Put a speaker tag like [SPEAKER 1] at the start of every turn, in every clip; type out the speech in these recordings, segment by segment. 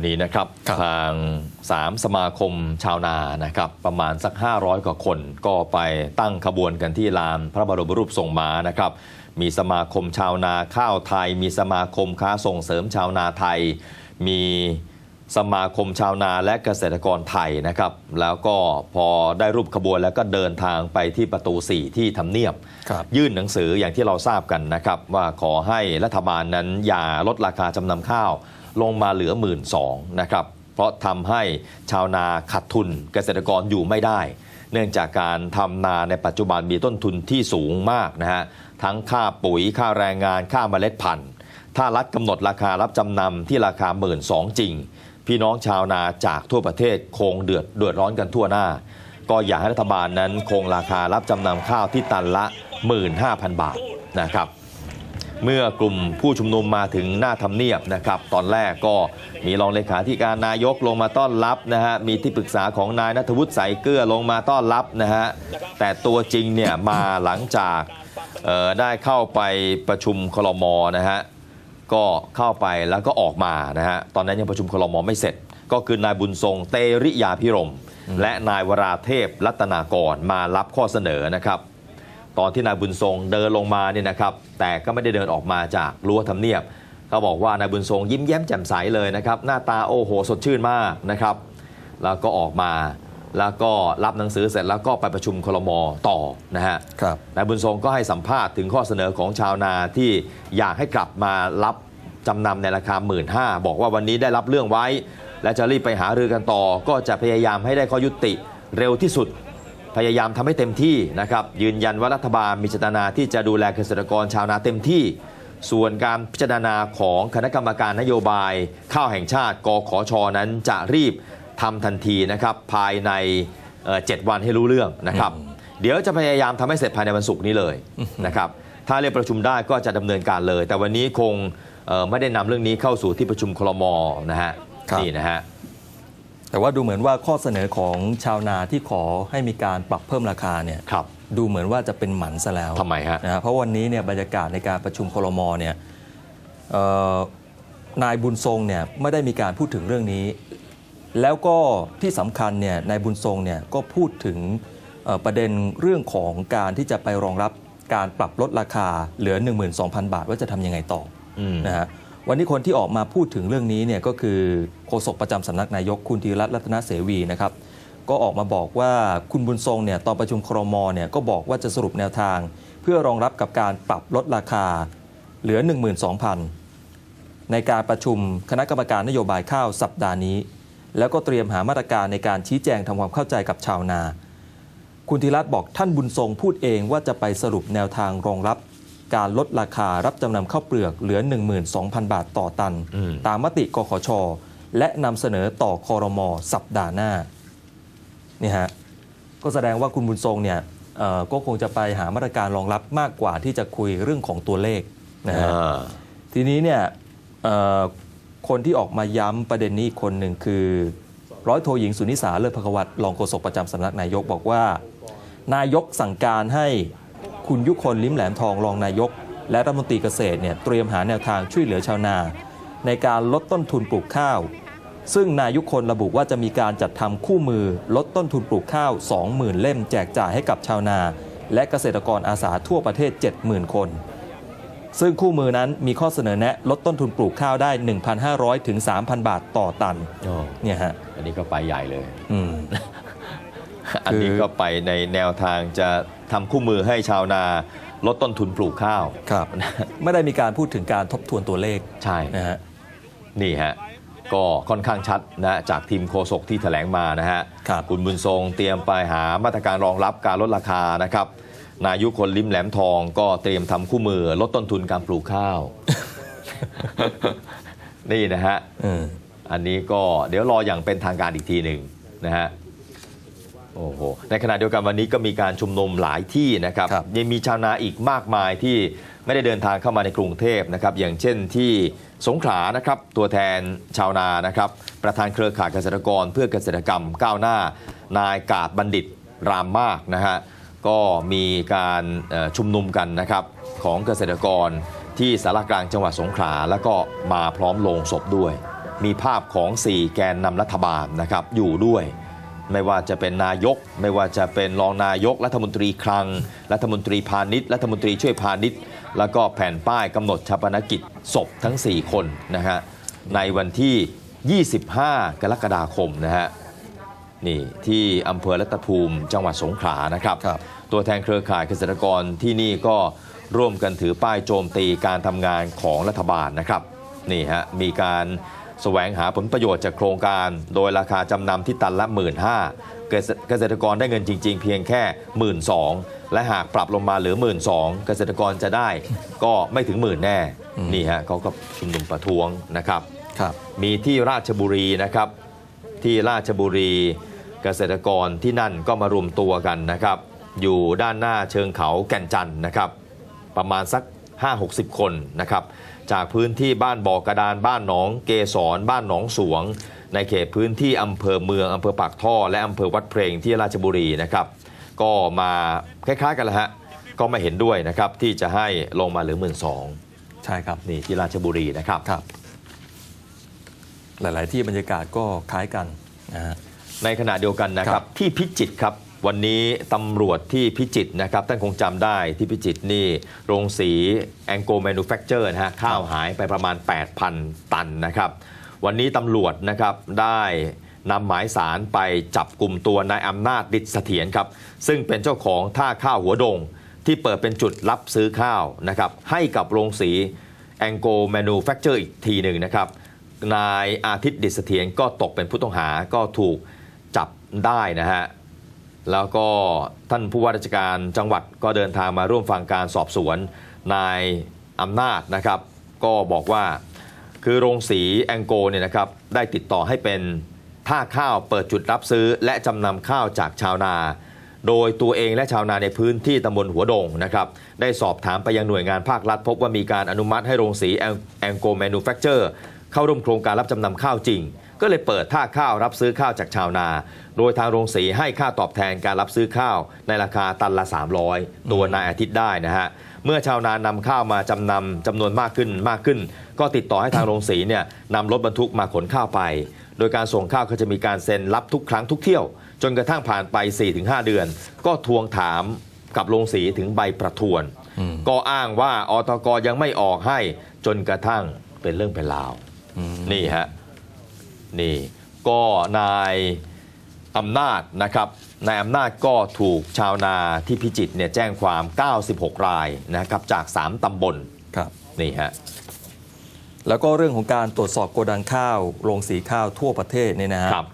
[SPEAKER 1] วันนี้นะครับ
[SPEAKER 2] ครับ
[SPEAKER 1] ทาง 3 สมาคมชาวนานะครับประมาณสัก 500 กว่าคน ก็ไปตั้งขบวนกันที่ลานพระบรมรูปทรงม้านะครับมีสมาคมชาวนาข้าวไทย มีสมาคมค้าส่งเสริมชาวนาไทย มีสมาคมชาวนาและเกษตรกรไทยนะครับ แล้วก็พอได้รูปขบวนแล้วก็เดินทางไปที่ประตู 4 ที่ทำเนียบ
[SPEAKER 2] ครับ
[SPEAKER 1] ยื่นหนังสืออย่างที่เราทราบกันนะครับ ว่าขอให้รัฐบาลนั้นอย่าลดราคาจำนำข้าว ลงมาเหลือ 1 2ื่นนะครับ เพราะทำให้ชาวนาขาดทุนเกษตรกรอยู่ไม่ได้ เนื่องจากการทำนาในปัจจุบันมีต้นทุนที่สูงมากนะฮะ ทั้งค่าปุ๋ยค่าแรงงานค่าเมล็ดพันธุ์ ถ้ารัฐกำหนดราคารับจำนำที่ราคา 1 2ื่นจริง พี่น้องชาวนาจากทั่วประเทศคงเดือดเดือดร้อนกันทั่วหน้า ก็อยากให้รัฐบาลนั้นคงราคารับจำนำข้าวที่ตันละ 15,000 บาทนะครับ เมื่อกลุ่มผู้ชุมนุมมาถึงหน้าทำเนียบนะครับ ตอนแรกก็มีรองเลขาธิการนายกลงมาต้อนรับนะฮะมีที่ปรึกษาของนายนัทวุฒิสายเกลือลงมาต้อนรับนะฮะแต่ตัวจริงเนี่ยมาหลังจากได้เข้าไปประชุมคลมนะฮะก็เข้าไปแล้วก็ออกมานะฮะตอนนั้นยังประชุมคลมไม่เสร็จ ก็คือนายบุญทรงเตริยาพิรม และนายวราเทพรัตนากรมารับข้อเสนอนะครับ ตอนที่นายบุญทรงเดินลงมาเนี่ยนะครับ แต่ก็ไม่ได้เดินออกมาจากรั้วทำเนียบเขาบอกว่านายบุญทรงยิ้มแย้มแจ่มใสเลยนะครับ หน้าตาโอ้โห สดชื่นมากนะครับ แล้วก็ออกมาแล้วก็รับหนังสือเสร็จแล้วก็ไปประชุมคลมต่อนะฮะ
[SPEAKER 2] ครับ
[SPEAKER 1] นายบุญทรงก็ให้สัมภาษณ์ถึงข้อเสนอของชาวนาที่อยากให้กลับมารับจำนำในราคา 1 5ื่นบอกว่าวันนี้ได้รับเรื่องไว้ และจะรีบไปหารือกันต่อ ก็จะพยายามให้ได้ข้อยุติเร็วที่สุด พยายามทำให้เต็มที่นะครับยืนยันว่ารัฐบาลมีเจตนาที่จะดูแลเกษตรกรชาวนาเต็มที่ ส่วนการพิจารณาของคณะกรรมการนโยบายข้าวแห่งชาติกขอชนั้นจะรีบทำทันทีนะครับภายในเอ่อ7วันให้รู้เรื่องนะครับเดี๋ยวจะพยายามทำให้เสร็จภายในวันศุกร์นี้เลยนะครับถ้าเรียกประชุมได้ก็จะดำเนินการเลย แต่วันนี้คงเอ่อไม่ได้นำเรื่องนี้เข้าสู่ที่ประชุมคลมนะฮะ
[SPEAKER 2] ครับ
[SPEAKER 1] นี่นะฮะ
[SPEAKER 2] แต่ว่าดูเหมือนว่าข้อเสนอของชาวนาที่ขอให้มีการปรับเพิ่มราคาเนี่ย
[SPEAKER 1] ครับ
[SPEAKER 2] ดูเหมือนว่าจะเป็นหมันซะแล้ว
[SPEAKER 1] ทำไมฮะ
[SPEAKER 2] นะฮะเพราะวันนี้เนี่ยบรรยากาศในการประชุมคลมเนี่ยเอ่อนายบุญทรงเนี่ยไม่ได้มีการพูดถึงเรื่องนี้ แล้วก็ที่สำคัญเนี่ยนายบุญทรงเนี่ยก็พูดถึงเอ่อประเด็นเรื่องของการที่จะไปรองรับการปรับลดราคาเหลือ 12,000 บาทว่าจะทำยังไงต่ออ
[SPEAKER 1] ม
[SPEAKER 2] นะฮะ วันนี้คนที่ออกมาพูดถึงเรื่องนี้เนี่ยก็คือโฆษกประจำสำนักนายกคุณธีรรัตน์รัตนเสวีนะครับก็ออกมาบอกว่าคุณบุญทรงเนี่ยตอนประชุมครมเนี่ยก็บอกว่าจะสรุปแนวทาง เพื่อรองรับกับการปรับลดราคาเหลือ 12,000 ในการประชุมคณะกรรมการนโยบายข้าวสัปดาห์นี้ แล้วก็เตรียมหามาตรการในการชี้แจงทำความเข้าใจกับชาวนา คุณธีรัตน์บอกท่านบุญทรงพูดเองว่าจะไปสรุปแนวทางรองรับ การลดราคารับจำนำข้าวเปลือกเหลือ 12,000 บาทต่อตัน
[SPEAKER 1] อืม
[SPEAKER 2] ตามมติกขช และนำเสนอต่อคอรมอสัปดาห์หน้านี่ฮะก็แสดงว่าคุณบุญทรงเนี่ยเอ่อก็คงจะไปหามาตรการรองรับมากกว่าที่จะคุยเรื่องของตัวเลขนะฮะ
[SPEAKER 1] อ่า
[SPEAKER 2] ทีนี้เนี่ยเอ่อคนที่ออกมาย้ำประเด็นนี้อีกคนหนึ่งคือ ร้อยโทหญิงสุนิสาเลิศพกวัตรรองโฆษกประจำสำนักนายกบอกว่า นายกสั่งการให้ คุณยุคนลิ้มแหลมทองรองนายก และรัฐมนตรีเกษตรเนี่ยเตรียมหาแนวทางช่วยเหลือชาวนา ในการลดต้นทุนปลูกข้าว ซึ่งนายยุคนระบุว่าจะมีการจัดทำคู่มือลดต้นทุนปลูกข้าว 20,000 เล่มแจกจ่ายให้กับชาวนา และเกษตรกรอาสาทั่วประเทศ 70,000 คน ซึ่งคู่มือนั้นมีข้อเสนอแนะลดต้นทุนปลูกข้าวได้ 1,500ถึง3,000 บาทต่อตัน
[SPEAKER 1] อ๋อ
[SPEAKER 2] เนี่ยฮะ
[SPEAKER 1] อันนี้ก็ไปใหญ่เลย
[SPEAKER 2] อืม
[SPEAKER 1] อันนี้ก็ไปในแนวทางจะ ทำคู่มือให้ชาวนาลดต้นทุนปลูกข้าว
[SPEAKER 2] ครับ ไม่ได้มีการพูดถึงการทบทวนตัวเลข
[SPEAKER 1] ใช่
[SPEAKER 2] นะฮะ
[SPEAKER 1] นี่ฮะก็ค่อนข้างชัดนะจากทีมโฆษกที่แถลงมานะฮะ
[SPEAKER 2] ครับ
[SPEAKER 1] คุณบุญทรงเตรียมไปหามาตรการรองรับการลดราคานะครับ นายุคนลิ้มแหลมทองก็เตรียมทำคู่มือลดต้นทุนการปลูกข้าว นี่นะฮะ
[SPEAKER 2] เออ
[SPEAKER 1] อันนี้ก็เดี๋ยวรออย่างเป็นทางการอีกทีหนึ่งนะฮะ โอ้โหในขณะเดียวกันวันนี้ก็มีการชุมนุมหลายที่นะครับ
[SPEAKER 2] ครับ
[SPEAKER 1] ยังมีชาวนาอีกมากมายที่ไม่ได้เดินทางเข้ามาในกรุงเทพนะครับ อย่างเช่นที่สงขลานะครับ ตัวแทนชาวนานะครับ ประธานเครือข่ายเกษตรกรเพื่อเกษตรกรรมก้าวหน้า นายกาดบัณฑิตรามมากนะฮะก็มีการเอ่อชุมนุมกันนะครับของเกษตรกรที่สารกลางจังหวัดสงขลาแล้วก็มาพร้อมโลงศพด้วย มีภาพของ 4 แกนนำรัฐบาลนะครับอยู่ด้วย ไม่ว่าจะเป็นนายก ไม่ว่าจะเป็นรองนายก รัฐมนตรีคลัง รัฐมนตรีพาณิชย์ รัฐมนตรีช่วยพาณิชย์ แล้วก็แผ่นป้ายกำหนดชาปนกิจศพทั้ง 4 คนนะฮะในวันที่ 25 กรกฎาคมนะฮะนี่ที่อำเภอรัตภูมิจังหวัดสงขลานะครับ
[SPEAKER 2] ครับ
[SPEAKER 1] ตัวแทนเครือข่ายเกษตรกรที่นี่ก็ร่วมกันถือป้ายโจมตีการทำงานของรัฐบาลนะครับนี่ฮะมีการ แสวงหาผลประโยชน์จากโครงการ โดยราคาจำนำที่ตันละ 1 5ื่นเกษตรกรได้เงินจริง ๆ เพียงแค่ 1 2ื่นและหากปรับลงมาเหลือ 1 2ื่นเกษตรกรจะได้ก็ไม่ถึงหมื่นแน่
[SPEAKER 2] อืม
[SPEAKER 1] นี่ฮะเขาก็ชุมนุมประท้วงนะครับ
[SPEAKER 2] ครับ
[SPEAKER 1] มีที่ราชบุรีนะครับ ที่ราชบุรีเกษตรกรที่นั่นก็มารวมตัวกันนะครับ อยู่ด้านหน้าเชิงเขาแก่นจันทน์นะครับ ประมาณสัก 5-60 คนนะครับจากพื้นที่บ้านบ่อกระดานบ้านหนองเกสรบ้านหนองสวง ในเขตพื้นที่อำเภอเมืองอำเภอปากท่อ และอำเภอวัดเพลงที่ราชบุรีนะครับก็มาคล้ายๆกันแหละฮะก็ไม่เห็นด้วยนะครับที่จะให้ลงมาเหลือหมื่นสอง
[SPEAKER 2] ใช่ครับ
[SPEAKER 1] นี่ที่ราชบุรีนะครับ
[SPEAKER 2] ครับ หลาย ๆ ที่บรรยากาศก็คล้ายกันนะฮะ
[SPEAKER 1] ในขณะเดียวกันนะค
[SPEAKER 2] ครั
[SPEAKER 1] รับบที่พิจิตรครับ วันนี้ตำรวจที่พิจิตนะครับท่านคงจำได้ที่พิจิตนี่โรงสีแองโกลแมนูแฟคเจอร์นะฮะข้าวหายไปประมาณ 8,000 ตันนะครับ วันนี้ตำรวจนะครับได้นำหมายสารไปจับกลุ่มตัวนายอำนาจดิษเสถียรครับ ซึ่งเป็นเจ้าของท่าข้าวหัวดง ที่เปิดเป็นจุดรับซื้อข้าวนะครับให้กับโรงสีแองโกลแมนูแฟคเจอร์อีกทีหนึ่งนะครับนายอาทิตย์ดิษเสถียรก็ตกเป็นผู้ต้องหาก็ถูกจับได้นะฮะ แล้วก็ท่านผู้ว่าราชการจังหวัดก็เดินทางมาร่วมฟังการสอบสวนนายอำนาจนะครับ ก็บอกว่าคือโรงสีแองโกเนี่ยนะครับได้ติดต่อให้เป็นท่าข้าวเปิดจุดรับซื้อ และจำนำข้าวจากชาวนา โดยตัวเองและชาวนาในพื้นที่ตำบลหัวดงนะครับได้สอบถามไปยังหน่วยงานภาครัฐ พบว่ามีการอนุมัติให้โรงสีแองโกแมนูแฟคเจอร์เข้าร่วมโครงการรับจำนำข้าวจริง ก็เลยเปิดท่าข้าวรับซื้อข้าวจากชาวนา โดยทางโรงสีให้ค่าตอบแทนการรับซื้อข้าวในราคาตันละ 300 ตัวนายอาทิตย์ได้นะฮะเมื่อชาวนานำข้าวมาจำนำจำนวนมากขึ้นมากขึ้น ก็ติดต่อให้ทางโรงสีเนี่ยนำรถบรรทุกมาขนข้าวไป โดยการส่งข้าวก็จะมีการเซ็นรับทุกครั้งทุกเที่ยว จนกระทั่งผ่านไป 4-5 เดือน ก็ทวงถามกับโรงสีถึงใบประทวน
[SPEAKER 2] อืม
[SPEAKER 1] ก็อ้างว่าอตกยังไม่ออกให้จนกระทั่งเป็นเรื่องเป็นราว
[SPEAKER 2] อืม
[SPEAKER 1] นี่ฮะ นี่ก็นายอำนาจนะครับนายอำนาจก็ถูกชาวนาที่พิจิตรเนี่ยแจ้งความ 96 รายนะครับจาก 3 ตำบล
[SPEAKER 2] ครับ
[SPEAKER 1] นี่ฮะ
[SPEAKER 2] แล้วก็เรื่องของการตรวจสอบโกดังข้าวโรงสีข้าวทั่วประเทศเนี่ยนะฮะ
[SPEAKER 1] ครับ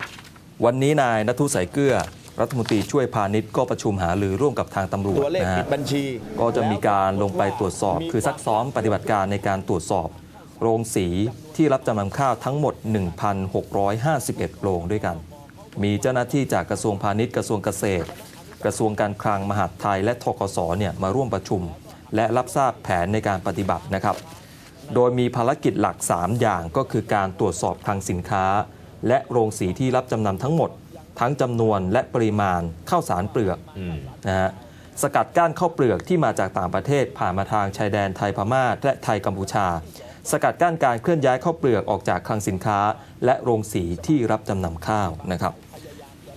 [SPEAKER 2] วันนี้นายนัทุสายเกลือรัฐมนตรีช่วยพาณิชย์ก็ประชุมหารือร่วมกับทางตำรวจ
[SPEAKER 3] ตัวเลข
[SPEAKER 2] นะ
[SPEAKER 3] ปิ
[SPEAKER 2] ฮะ
[SPEAKER 3] ดบัญชี
[SPEAKER 2] ก็จะมีการลงไปตรวจสอบ คือซักซ้อมปฏิบัติการในการตรวจสอบ โรงสีที่รับจำนำข้าวทั้งหมด 1,651 โรงด้วยกัน มีเจ้าหน้าที่จากกระทรวงพาณิชย์กระทรวงเกษตร กระทรวงการคลังมหาดไทยและทกสเนี่ยมาร่วมประชุม และรับทราบแผนในการปฏิบัตินะครับ โดยมีภารกิจหลัก 3 อย่างก็คือการตรวจสอบคลังสินค้า และโรงสีที่รับจำนำทั้งหมด ทั้งจำนวนและปริมาณข้าวสารเปลือก
[SPEAKER 1] อ
[SPEAKER 2] นะฮะสกัดกั้นข้าวเปลือกที่มาจากต่างประเทศผ่านมาทางชายแดนไทยพม่าและไทยกัมพูชา สกัดกั้นการเคลื่อนย้ายข้าวเปลือกออกจากคลังสินค้า และโรงสีที่รับจำนำข้าวนะครับ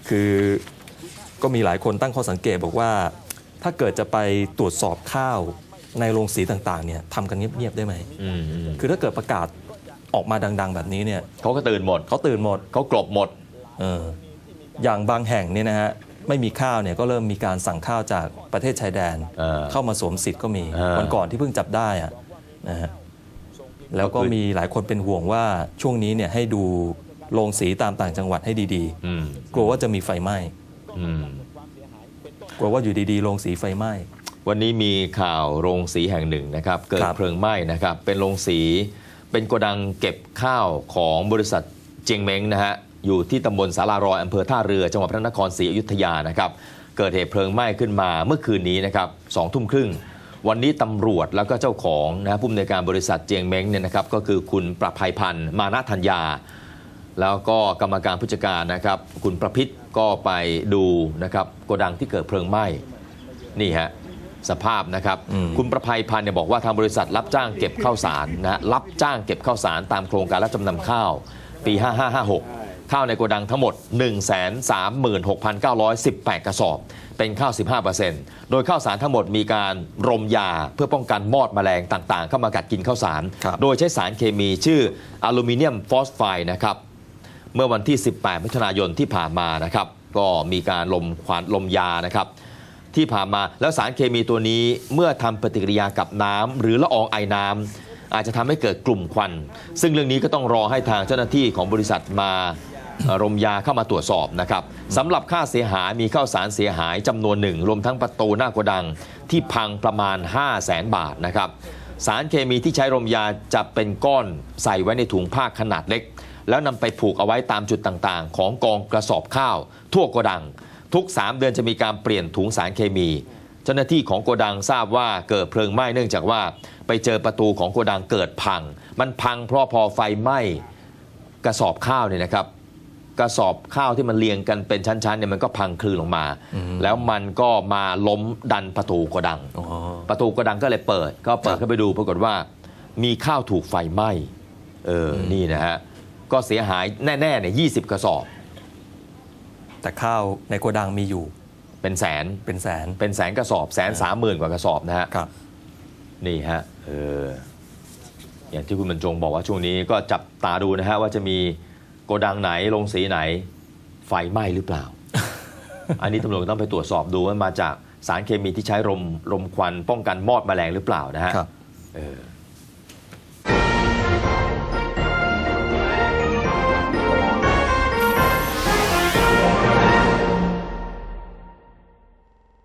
[SPEAKER 2] คือก็มีหลายคนตั้งข้อสังเกตบอกว่า ถ้าเกิดจะไปตรวจสอบข้าวในโรงสีต่างๆเนี่ยทำกันเงียบๆได้ไหม
[SPEAKER 1] อืมอืม
[SPEAKER 2] คือถ้าเกิดประกาศออกมาดัง ๆ แบบนี้เนี่ย
[SPEAKER 1] เขาก็ตื่นหมด
[SPEAKER 2] เขาตื่นหมด
[SPEAKER 1] เขากลบหมด
[SPEAKER 2] เอออย่างบางแห่งเนี่ยนะฮะไม่มีข้าวเนี่ยก็เริ่มมีการสั่งข้าวจากประเทศชายแดน
[SPEAKER 1] เออ
[SPEAKER 2] เข้ามาสวมสิทธิ์ก็มี
[SPEAKER 1] เออ
[SPEAKER 2] วันก่อนที่เพิ่งจับได้อะนะฮะ แล้วก็
[SPEAKER 1] ก็คือ
[SPEAKER 2] มีหลายคนเป็นห่วงว่าช่วงนี้เนี่ยให้ดูโรงสีตามต่างจังหวัดให้ดี
[SPEAKER 1] อืม
[SPEAKER 2] ๆกลัวว่าจะมีไฟไหม้
[SPEAKER 1] อืม
[SPEAKER 2] กลัวว่าอยู่ดีๆโรงสีไฟไหม้
[SPEAKER 1] วันนี้มีข่าวโรงสีแห่งหนึ่งนะครับ เกิด
[SPEAKER 2] ครับ
[SPEAKER 1] เพลิงไหม้นะครับ เป็นโรงสีเป็นโกดังเก็บข้าวของบริษัทเจียงเม้งนะฮะอยู่ที่ตำบลสารารอยอำเภอท่าเรือจังหวัดพระนครศรีอยุธยานะครับ เกิดเหตุเพลิงไหม้ขึ้นมาเมื่อคืนนี้นะครับสองทุ่มครึ่ง วันนี้ตำรวจแล้วก็เจ้าของนะฮะผู้อำนวยการบริษัทเจียงเม้งเนี่ยนะครับก็คือคุณประภัยพันธ์มานะธัญญา แล้วก็กรรมการผู้จัดการนะครับ คุณประพิษก็ไปดูนะครับโกดังที่เกิดเพลิงไหม้นี่ฮะสภาพนะครับ
[SPEAKER 2] อืม
[SPEAKER 1] คุณประภัยพันธ์เนี่ยบอกว่าทางบริษัทรับจ้างเก็บข้าวสารนะฮะรับจ้างเก็บข้าวสารตามโครงการรับจำนำข้าว ปี 5556 ข้าวในโกดังทั้งหมด 136,918 กระสอบ เป็นข้าว 15%โดยข้าวสารทั้งหมดมีการรมยาเพื่อป้องกันมอดแมลงต่างๆ เข้ามากัดกินข้าวสาร
[SPEAKER 2] ครับ
[SPEAKER 1] โดยใช้สารเคมีชื่ออลูมิเนียมฟอสไฟด์นะครับเมื่อวันที่ 18 มิถุนายนที่ผ่านมานะครับก็มีการลมควันลมยานะครับที่ผ่านมาแล้วสารเคมีตัวนี้เมื่อทำปฏิกิริยากับน้ำหรือละอองไอน้ำอาจจะทำให้เกิดกลุ่มควัน ซึ่งเรื่องนี้ก็ต้องรอให้ทางเจ้าหน้าที่ของบริษัทมาเอ่อ รมยาเข้ามาตรวจสอบนะครับสำหรับค่าเสียหายมีข้าวสารเสียหายจำนวนหนึ่ง รวมทั้งประตูหน้าโกดังที่พังประมาณ 5 0 0แสนบาทนะครับสารเคมีที่ใช้รมยาจะเป็นก้อนใส่ไว้ในถุงผ้าขนาดเล็ก แล้วนำไปผูกเอาไว้ตามจุดต่างๆ ของกองกระสอบข้าว ทั่วโกดัง ทุก 3 เดือนจะมีการเปลี่ยนถุงสารเคมี เจ้าหน้าที่ของโกดังทราบว่าเกิดเพลิงไหม้เนื่องจากว่าไปเจอประตูของโกดังเกิดพัง มันพังเพราะพอไฟไหม้กระสอบข้าวเนี่ยนะครับ กระสอบข้าวที่มันเรียงกันเป็นชั้นๆเนี่ยมันก็พังคลืนลงมา แล้วมันก็มาล้มดันประตูโกดัง
[SPEAKER 2] อ๋อ
[SPEAKER 1] ประตูโกดังก็เลยเปิด ก็เปิดเข้าไปดูปรากฏว่า มีข้าวถูกไฟไหม้เอออนี่นะฮะก็เสียหายแน่ๆเนี่ยยีกระสอบ
[SPEAKER 2] แต่ข้าวในโกดังมีอยู่
[SPEAKER 1] เป็นแสน
[SPEAKER 2] เป็นแสน
[SPEAKER 1] เป็นแสนกระสอบแสนสามหมื่นกว่ากระสอบนะฮะ
[SPEAKER 2] ครับ
[SPEAKER 1] นี่ฮะเอออย่างที่คุณบรรจงบอกว่าช่วงนี้ก็จับตาดูนะฮะว่าจะมี โกดังไหนโรงสีไหน ไฟไหม้หรือเปล่า อันนี้ตำรวจต้องไปตรวจสอบดูว่ามาจากสารเคมีที่ใช้รมรมควันป้องกันมอดแมลงหรือเปล่านะฮะ
[SPEAKER 2] ครับ
[SPEAKER 1] เออ